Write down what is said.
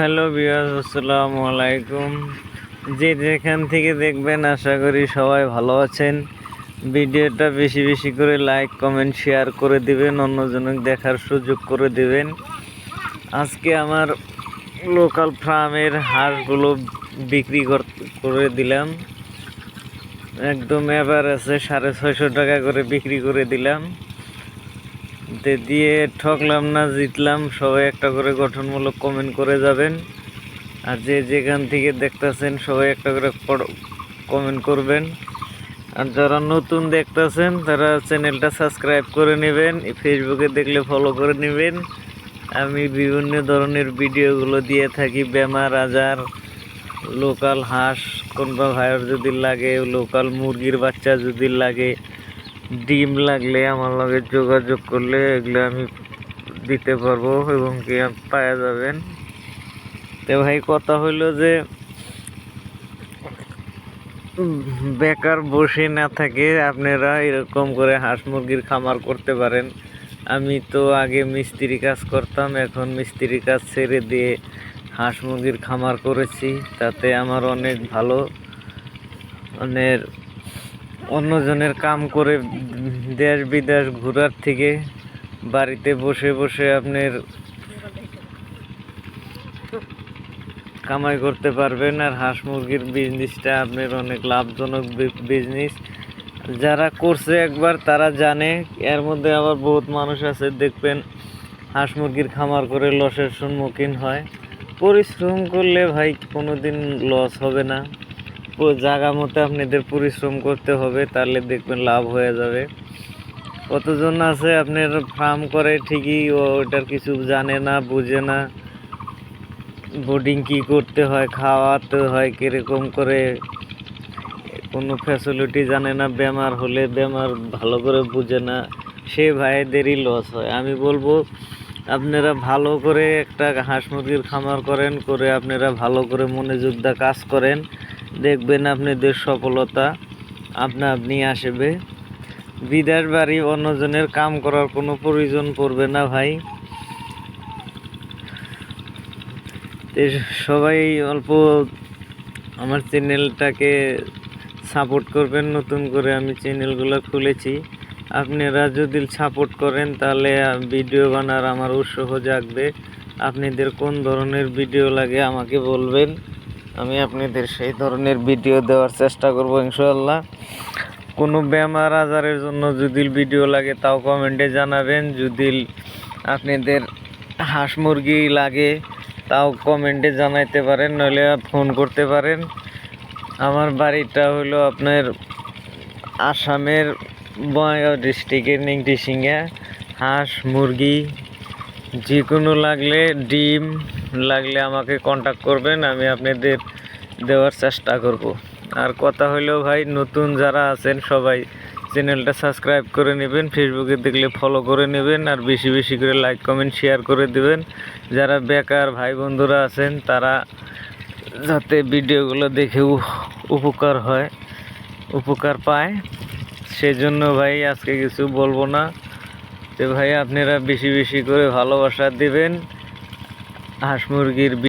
Hello বিয়াস আসসালামু আলাইকুম। যে যেখান থেকে দেখবেন, আশা করি সবাই ভালো আছেন। ভিডিওটা বেশি বেশি করে লাইক কমেন্ট শেয়ার করে দিবেন, অন্যজনক দেখার সুযোগ করে দিবেন। আজকে আমার লোকাল ফার্মের হাঁসগুলো বিক্রি কর- করে দিলাম। একদম এবার আছে, সাড়ে ছয়শো টাকা করে বিক্রি করে দিলাম। তে দিয়ে ঠকলাম না, জিতলাম। সবাই একটা করে গঠনমূলক কমেন্ট করে যাবেন। আর যে যেখান থেকে দেখতেছেন, সবাই একটা করে কমেন্ট করবেন। আর যারা নতুন দেখতেছেন, তারা চ্যানেলটা সাবস্ক্রাইব করে নেবেন। ফেসবুকে দেখলে ফলো করে নেবেন। আমি বিভিন্ন ধরনের ভিডিওগুলো দিয়ে থাকি। বেমার, আজার লোকাল হাঁস, কোনবা ভাইয়ের যদি লাগে লোকাল মুরগির বাচ্চা যদি লাগে। ডিম লাগলে আমার লগে যোগাযোগ করলে এগুলো আমি দিতে পারব এবং কি পাওয়া যাবেন। তো ভাই, কথা হইল যে, বেকার বসে না থাকে, আপনারা এরকম করে হাঁস মুরগির খামার করতে পারেন। আমি তো আগে মিস্ত্রি কাজ করতাম, এখন মিস্ত্রি কাজ ছেড়ে দিয়ে হাঁস মুরগির খামার করেছি। তাতে আমার অনেক ভালো অনেক অন্যজনের কাম করে দেশ বিদেশ ঘোরার থেকে বাড়িতে বসে বসে আপনার কামাই করতে পারবেন আর হাঁস মুরগির বিজনেসটা আপনার অনেক লাভজনক বিজনেস যারা করছে একবার, তারা জানে। এর মধ্যে আবার বহুত মানুষ আছে, দেখবেন হাঁস মুরগির খামার করে লসের সম্মুখীন হয়। পরিশ্রম করলে ভাই কোনো দিন লস হবে না। জায়গা মতো আপনাদের পরিশ্রম করতে হবে, তাহলে দেখবেন লাভ হয়ে যাবে। কতজন আছে আপনার ফার্ম করে ঠিকই ওটার কিছু জানে না, বুঝে না। বোর্ডিং কি করতে হয়, খাওয়াতে হয়, কীরকম করে, কোনো ফ্যাসিলিটি জানে না, বেমার হলে বেমার ভালো করে বুঝে না, সে ভাইদেরই লস হয়। আমি বলব, আপনারা ভালো করে একটা হাঁস মুরগির খামার করেন, করে আপনারা ভালো করে মনোযোগ কাজ করেন। দেখবেন আপনাদের সফলতা, আপনা আপনি আসবে। বিদেশ বাড়ি অন্যজনের কাম করার কোনো প্রয়োজন পড়বে না ভাই। সবাই অল্প আমার চ্যানেলটাকে সাপোর্ট করবেন, নতুন করে আমি চ্যানেলগুলো খুলেছি। আপনারা যদি সাপোর্ট করেন, তাহলে ভিডিও বানার আমার উৎসাহ জাগবে। আপনাদের কোন ধরনের ভিডিও লাগে আমাকে বলবেন। আমি আপনাদের সেই ধরনের ভিডিও দেওয়ার চেষ্টা করব ইনশাল্লাহ কোনো বেমার আজারের জন্য যদি ভিডিও লাগে তাও কমেন্টে জানাবেন। যদি আপনাদের হাঁস মুরগি লাগে তাও কমেন্টে জানাইতে পারেন, নইলে ফোন করতে পারেন। আমার বাড়িটা হলো আপনার আসামের বঙ্গাইগাঁও ডিস্ট্রিক্টের নিংটিসিঙ্গা হাঁস, মুরগি যে কোনো লাগলে ডিম লাগলে আমাকে কন্টাক্ট করবেন, আমি আপনাদের দেওয়ার চেষ্টা করব। আর কথা হলো ভাই, নতুন যারা আছেন সবাই চ্যানেলটা সাবস্ক্রাইব করে নেবেন ফেসবুকে দেখলে ফলো করে নেবেন, আর বেশি বেশি করে লাইক কমেন্ট শেয়ার করে দেবেন। যারা বেকার ভাই বন্ধুরা আছেন, তারা যাতে ভিডিওগুলো দেখে উপ- উপকার হয়, উপকার পায়। সেজন্য ভাই, আজকে কিছু বলব না। তো ভাই, আপনারা বেশি বেশি করে ভালোবাসা দিবেন। হাঁস মুরগির